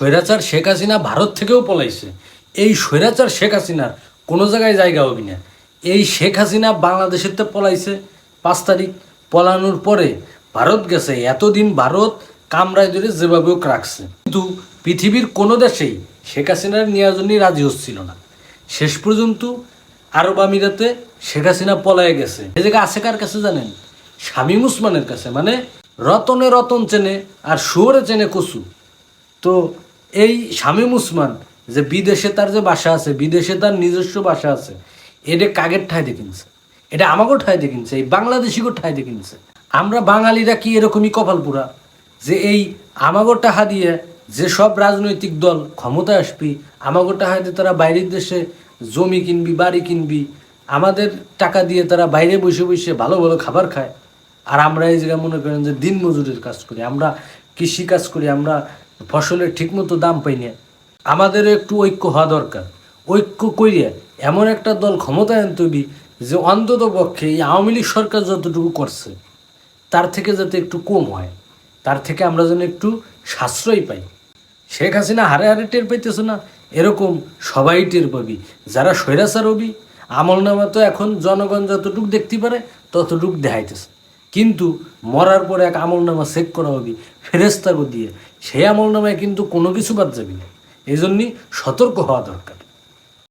স্বৈরাচার শেখ হাসিনা ভারত থেকেও পলাইছে। এই স্বৈরাচার শেখ হাসিনার কোনো জায়গায় জায়গা হবে না। এই শেখ হাসিনা বাংলাদেশের তো পলাইছে। পাঁচ তারিখ পলানোর পরে ভারত গেছে। এতদিন ভারত কামরায় ধরে যেভাবে হোক রাখছে। কিন্তু পৃথিবীর কোনো দেশেই শেখ হাসিনার নেওয়ার রাজি হচ্ছিল না। শেষ পর্যন্ত আরব আমিরাতে শেখ হাসিনা পলায় গেছে। এ জায়গায় আছে কার কাছে জানেন? শামীম উসমানের কাছে। মানে রতনে রতন চেনে আর শুয়োরে চেনে কচু। তো এই শামীম উসমান যে বিদেশে তার যে বাসা আছে, বিদেশে তার নিজস্ব বাসা আছে, এটা কাগের ঠায় দেখিনছে এটা আমাকেও ঠায় দেখিনছে এই বাংলাদেশিকেও ঠায় দেখিনছে আমরা বাঙালিরা কি এরকমই কপাল পুরা যে এই আমাগো টাকা দিয়ে যে সব রাজনৈতিক দল ক্ষমতায় আসবি, আমাগো টাকা দিয়ে তারা বাইরের দেশে জমি কিনবি, বাড়ি কিনবি, আমাদের টাকা দিয়ে তারা বাইরে বসে বসে ভালো ভালো খাবার খায়। আর আমরা এই জায়গায় মনে করেন যে দিন মজুরির কাজ করি, আমরা কৃষি কাজ করি, আমরা ফসলের ঠিকমতো দাম পাই না। আমাদেরও একটু ঐক্য হওয়া দরকার। ঐক্য করিয়ে এমন একটা দল ক্ষমতায় আনতে যে অন্তত পক্ষে এই আওয়ামী লীগ সরকার যতটুকু করছে, তার থেকে যাতে একটু কম হয়, তার থেকে আমরা যেন একটু সাশ্রয় পাই। শেখ হাসিনা হারে হারে টের পাইতেছে না? এরকম সবাই টের পাবি। যারা স্বৈরাচার হবি, আমল নামা তো এখন জনগণ যতটুক দেখতে পারে, ততটুক দেখাইতেছে। কিন্তু মরার পরে এক আমল নামা চেক করা হবি ফেরেস্তাকে দিয়ে। সেই আমল নামায় কিন্তু কোনো কিছু বাদ যাবি না। এই জন্যই সতর্ক হওয়া দরকার।